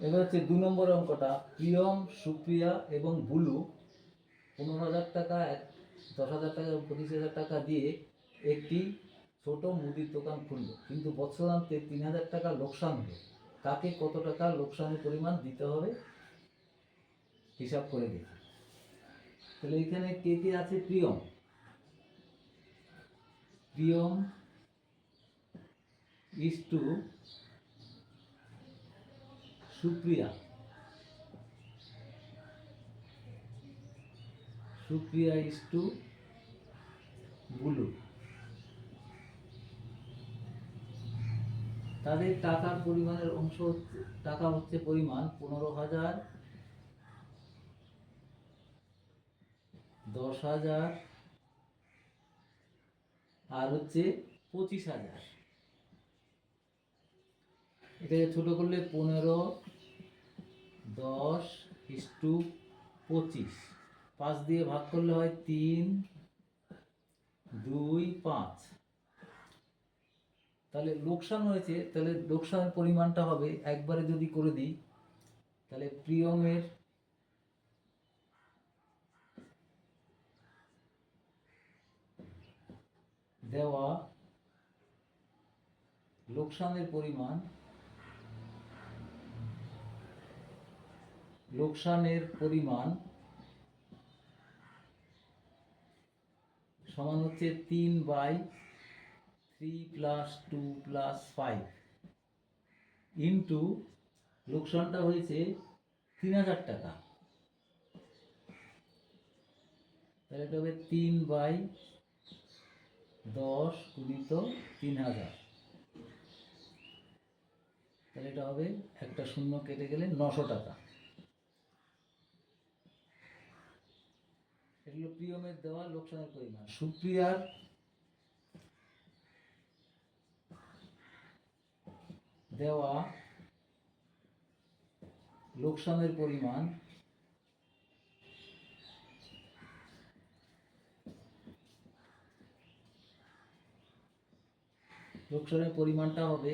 এবার হচ্ছে দু নম্বর অঙ্কটা, প্রিয়ম, সুপ্রিয়া এবং বুলু। পনেরো হাজার টাকা, এক দশ হাজার টাকা পঁচিশ হাজার টাকা দিয়ে একটি ছোট মুদির দোকান খুললো। কিন্তু বছরান্তে তিন হাজার টাকা লোকসান হলো। তাকে কত টাকা লোকসানের পরিমাণ দিতে হবে? হিসাব করে দেখি। তাহলে এখানে কে কে আছে? Priyam. Priyam is to Supriya Supriya is to Bulu তাদের টাকার পরিমাণের অংশ টাকা হচ্ছে পরিমাণ পনেরো হাজার, দশ হাজার, আর হচ্ছে পঁচিশ হাজার। এটাকে ছোট করলে পনেরো দশ ইস্টু পঁচিশ। পাঁচ দিয়ে ভাগ করলে হয় তিন, দুই, পাঁচ। তাহলে লোকসান হয়েছে, তাহলে লোকসানের পরিমাণটা হবে, একবারে যদি করে দিই, তাহলে প্রিয়মের দেওয়া লোকসানের পরিমাণ লোকসানের পরিমাণ সমান হচ্ছে তিন by three plus two plus five into লোকসানটা হয়েছে তিন হাজার টাকা। তাহলে এটা হবে তিন বাই দশ গুণিত তিন হাজার। তাহলে এটা হবে একটা শূন্য কেটে গেলে নশো টাকা। এগুলো প্রিয়মের দেওয়া লোকসানের পরিমাণ। সুপ্রিয়ার দেওয়া লোকসানের পরিমাণ লোকসানের পরিমাণটা হবে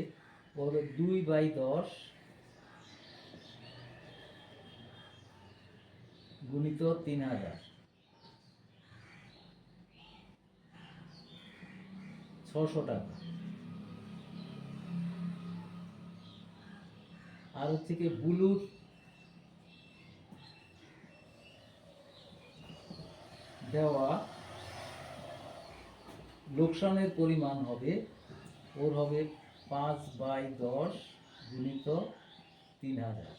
ও দুই বাই দশ গুণিত তিন হাজার। ছশো টাকা। আর হচ্ছে কি বুলুর দেওয়া লোকসানের পরিমাণ হবে, ওর হবে পাঁচ বাই দশ গুণিত তিন হাজার।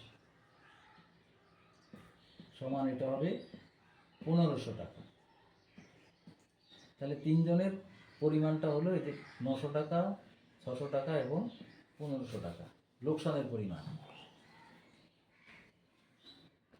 সমান এটা হবে পনেরোশো টাকা। তাহলে তিনজনের পরিমাণটা হলো এতে নশো টাকা ছশো টাকা এবং পনেরোশো টাকা। লোকসানের পরিমাণ।